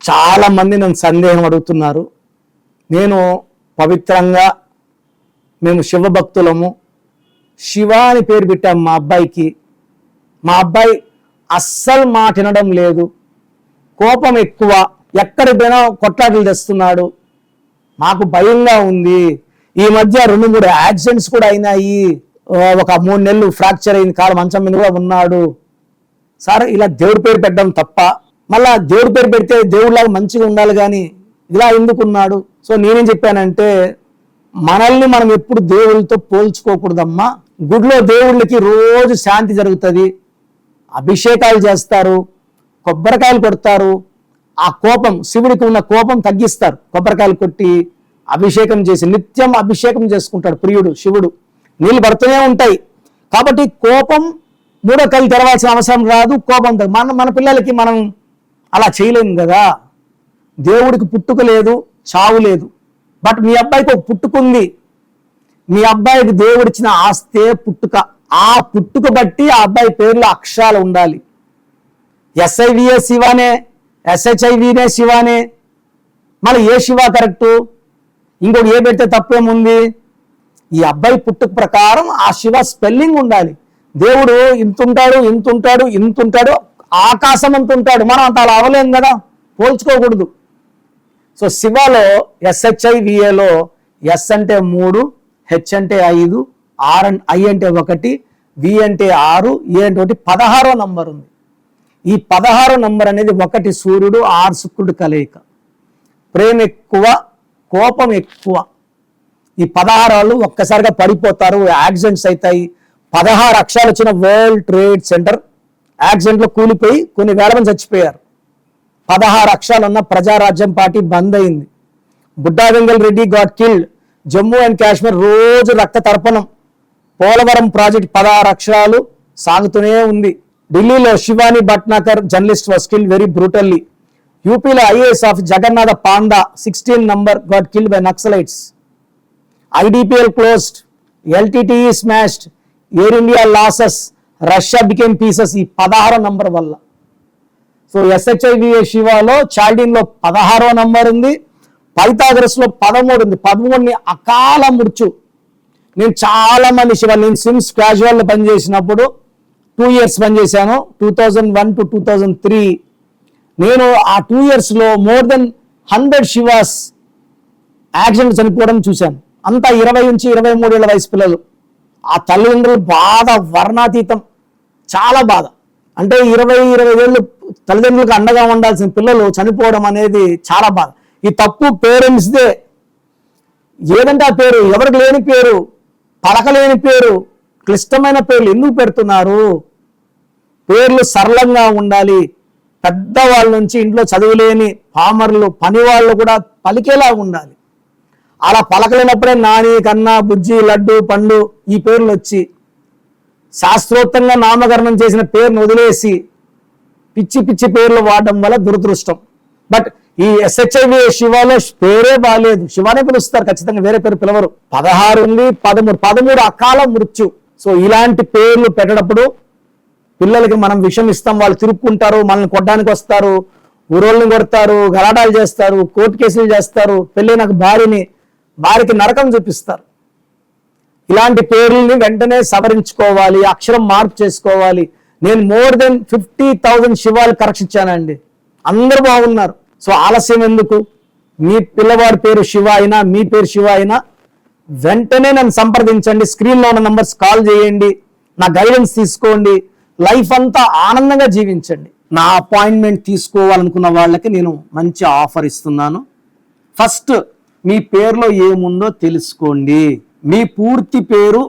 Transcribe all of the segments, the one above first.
చాలా మంది నన్ను సందేహం అడుగుతున్నారు. నేను పవిత్రంగా మేము శివభక్తులము శివ అని పేరు పెట్టాం మా అబ్బాయికి. మా అబ్బాయి అస్సలు మాట వినడం లేదు. కోపం ఎక్కువ. ఎక్కడి పోయినా కొట్లాటలు తెస్తున్నాడు. మాకు భయంగా ఉంది. ఈ మధ్య రెండు మూడు యాక్సిడెంట్స్ కూడా అయినాయి. ఒక మూడు నెలలు ఫ్రాక్చర్ అయింది. కాలు మంచం మీద కూడా ఉన్నాడు. సార్ ఇలా దేవుడి పేరు పెట్టడం తప్ప మళ్ళా దేవుడి పేరు పెడితే దేవుడిలాగా మంచిగా ఉండాలి కానీ ఇలా ఎందుకున్నాడు సో నేనేం చెప్పానంటే మనల్ని మనం ఎప్పుడు దేవుళ్ళతో పోల్చుకోకూడదమ్మా. గుడిలో దేవుళ్ళకి రోజు శాంతి జరుగుతుంది. అభిషేకాలు చేస్తారు కొబ్బరికాయలు కొడతారు. ఆ కోపం శివుడికి ఉన్న కోపం తగ్గిస్తారు. కొబ్బరికాయలు కొట్టి అభిషేకం చేసి నిత్యం అభిషేకం చేసుకుంటాడు ప్రియుడు శివుడు. నీళ్ళు పడుతూనే ఉంటాయి. కాబట్టి కోపం మూడో కళ్ళు తెరవాల్సిన అవసరం రాదు కోపం మన మన పిల్లలకి మనం అలా చేయలేము కదా. దేవుడికి పుట్టుక లేదు చావు లేదు. బట్ మీ అబ్బాయికి ఒక పుట్టుకుంది మీ అబ్బాయికి దేవుడిచ్చిన ఆస్తే పుట్టుక. ఆ పుట్టుక బట్టి ఆ అబ్బాయి పేర్లో అక్షరాలు ఉండాలి. ఎస్ఐవిఏ శివానే ఎస్హెచ్ఐవినే శివానే. మళ్ళీ ఏ శివ కరెక్టు? ఇంకోటి ఏ పెడితే తప్పేముంది ఈ అబ్బాయి పుట్టుక ప్రకారం ఆ శివ స్పెల్లింగ్ ఉండాలి. దేవుడు ఇంతుంటాడు ఇంతుంటాడు ఇంతుంటాడు. ఆకాశం అంత ఉంటాడు మనం అంత అలా అవ్వలేం కదా? పోల్చుకోకూడదు. సో శివలో ఎస్హెచ్ఐ విఏలో ఎస్ అంటే మూడు హెచ్ అంటే ఐదు ఆర్ అండ్ ఐ అంటే ఒకటి వి అంటే ఆరు ఏ అంటే ఒకటి పదహారో నంబర్ ఉంది. ఈ పదహారో నంబర్ అనేది ఒకటి సూర్యుడు ఆరు శుక్రుడు కలయిక. ప్రేమ ఎక్కువ కోపం ఎక్కువ. ఈ పదహారాలు ఒక్కసారిగా పడిపోతారు యాక్సిడెంట్స్ అవుతాయి. పదహారు అక్షరాలు వచ్చిన వరల్డ్ ట్రేడ్ సెంటర్ యాక్సిడెంట్లో కూలిపోయి కొన్ని వేల మంది చచ్చిపోయారు. పదహారు అక్షరాలు ఉన్న ప్రజారాజ్యం పార్టీ బంద్ అయింది. Budda Vengal Reddy got killed Jammu and Kashmir రోజు రక్త తర్పణం. పోలవరం ప్రాజెక్ట్ పదహారు అక్షరాలు సాగుతూనే ఉంది. ఢిల్లీలో Shivani Bhatnagar journalist was killed very brutally. యూపీలో IAS of Jagannatha Panda sixteen number got killed by naxalites. IDPL closed LTTE smashed Air India losses Russia became pieces ఈ పదహారో నంబర్ వల్ల. సో ఎస్హెచ్ఐవిఏ శివాలో చాల్డీన్లో పదహారో నంబర్ ఉంది. పైథాగరస్లో పదమూడు ఉంది. పదమూడుని అకాల మృత్యు నేను చాలా మంది శివ నేను సిమ్స్ క్యాజువల్లో పనిచేసినప్పుడు టూ ఇయర్స్ పనిచేశాను. Two thousand one to two thousand three నేను ఆ టూ ఇయర్స్లో మోర్ దెన్ హండ్రెడ్ శివాస్ యాక్సిడెంట్ చనిపోవడం చూశాను. అంతా ఇరవై నుంచి ఇరవై మూడేళ్ళ వయసు పిల్లలు. ఆ తల్లిదండ్రులు బాధ వర్ణాతీతం చాలా బాధ. అంటే ఇరవై ఇరవై ఏళ్ళు తల్లిదండ్రులకు అండగా ఉండాల్సిన పిల్లలు చనిపోవడం అనేది చాలా బాధ. ఈ తప్పు పేరెంట్స్దే. ఏదంటే ఆ పేరు ఎవరికి లేని పేరు పలకలేని పేరు క్లిష్టమైన పేర్లు ఎందుకు పెడుతున్నారు? పేర్లు సరళంగా ఉండాలి. పెద్దవాళ్ళ నుంచి ఇంట్లో చదువులేని పామర్లు పని వాళ్ళు కూడా పలికేలా ఉండాలి. అలా పలకలేనప్పుడే నాని కన్నా బుజ్జి లడ్డు పండు ఈ పేర్లు వచ్చి శాస్త్రోత్తంగా నామకరణం చేసిన పేరును వదిలేసి పిచ్చి పిచ్చి పేర్లు వాడడం వల్ల దురదృష్టం. బట్ ఈ ఎస్హెచ్ఐవి శివాలో పేరే బాగాలేదు శివానే పిలుస్తారు ఖచ్చితంగా వేరే పేరు పిలవరు. పదహారు ఉంది పదమూడు పదమూడు అకాల మృత్యు. సో ఇలాంటి పేర్లు పెట్టడప్పుడు పిల్లలకి మనం విషం ఇస్తాం వాళ్ళు తిరుక్కుంటారు మనల్ని కొట్టడానికి వస్తారు ఊరోళ్ళని కొడతారు గలాటాలు చేస్తారు కోర్టు కేసులు చేస్తారు పెళ్ళైన భార్యని వారికి నరకం చూపిస్తారు. ఇలాంటి పేర్లని వెంటనే సవరించుకోవాలి అక్షరం మార్పు చేసుకోవాలి. నేను మోర్ దెన్ ఫిఫ్టీ థౌజండ్ శివాలు కరెక్షించానండి అందరూ బాగున్నారు. సో ఆలస్యం ఎందుకు? మీ పిల్లవాడి పేరు శివ అయినా మీ పేరు శివ అయినా వెంటనే నన్ను సంప్రదించండి. స్క్రీన్లో ఉన్న నంబర్స్ కాల్ చేయండి. నా గైడెన్స్ తీసుకోండి. లైఫ్ అంతా ఆనందంగా జీవించండి. నా అపాయింట్మెంట్ తీసుకోవాలనుకున్న వాళ్ళకి నేను మంచి ఆఫర్ ఇస్తున్నాను. ఫస్ట్ మీ పేరులో ఏముందో తెలుసుకోండి. మీ పూర్తి పేరు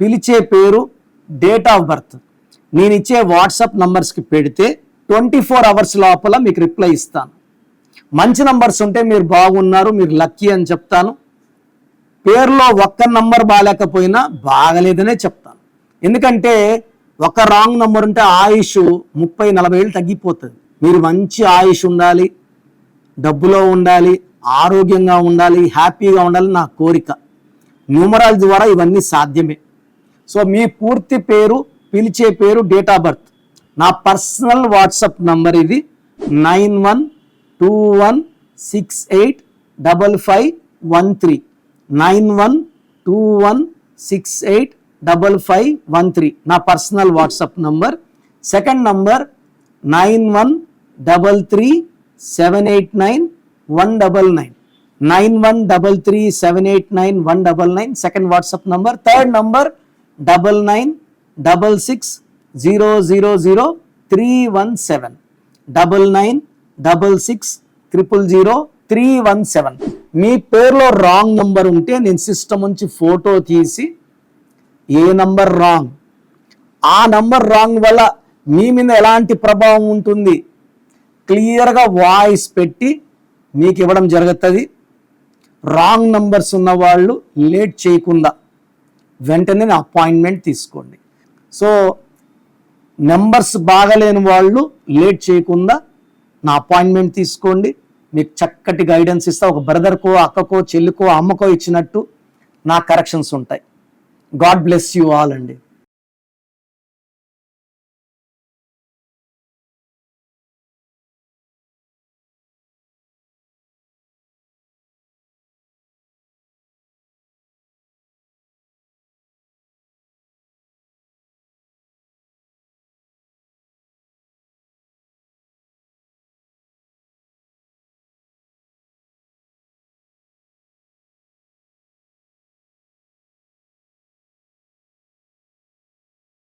పిలిచే పేరు డేట్ ఆఫ్ బర్త్ నేను ఇచ్చే వాట్సాప్ నంబర్స్కి పెడితే ట్వంటీ ఫోర్ అవర్స్ లోపల మీకు రిప్లై ఇస్తాను. మంచి నంబర్స్ ఉంటే మీరు బాగున్నారు మీరు లక్కీ అని చెప్తాను. పేరులో ఒక్క నంబర్ బాగాలేకపోయినా బాగలేదనే చెప్తాను. ఎందుకంటే ఒక రాంగ్ నంబర్ ఉంటే ఆయుష్ ముప్పై నలభై ఏళ్ళు తగ్గిపోతుంది. మీరు మంచి ఆయుష్ ఉండాలి డబ్బులో ఉండాలి ఆరోగ్యంగా ఉండాలి హ్యాపీగా ఉండాలి నా కోరిక. న్యూమరాలజీ ద్వారా ఇవన్నీ సాధ్యమే. సో మీ పూర్తి పేరు పిలిచే పేరు డేట్ ఆఫ్ బర్త్. నా పర్సనల్ వాట్సాప్ నంబర్ ఇది nine one two two one six eight double five one three. Nine one two one six eight double five one three. నా personal WhatsApp number. Second number nine one double three seven eight nine one double nine nine one double three seven eight nine one double nine second WhatsApp number third number double nine double six zero zero zero three one seven double nine double six triple zero three one seven మీ పేరులో wrong number ఉంటే నేను system నుంచి photo తీసి ఏ number wrong ఆ number wrong వల్ల మీ మీద ఎలాంటి ప్రభావం ఉంటుంది? క్లియర్గా వాయిస్ పెట్టి మీకు ఇవ్వడం జరుగుతుంది. రాంగ్ నంబర్స్ ఉన్న వాళ్ళు లేట్ చేయకుండా వెంటనే అపాయింట్మెంట్ తీసుకోండి. సో నెంబర్స్ బాగలేని వాళ్ళు లేట్ చేయకుండా నా అపాయింట్మెంట్ తీసుకోండి. మీకు చక్కటి గైడెన్స్ ఇస్తా ఒక బ్రదర్కో అక్కకో చెల్లికో అమ్మకో ఇచ్చినట్టు నా కరెక్షన్స్ ఉంటాయి. గాడ్ బ్లెస్ యూ ఆల్ అండి.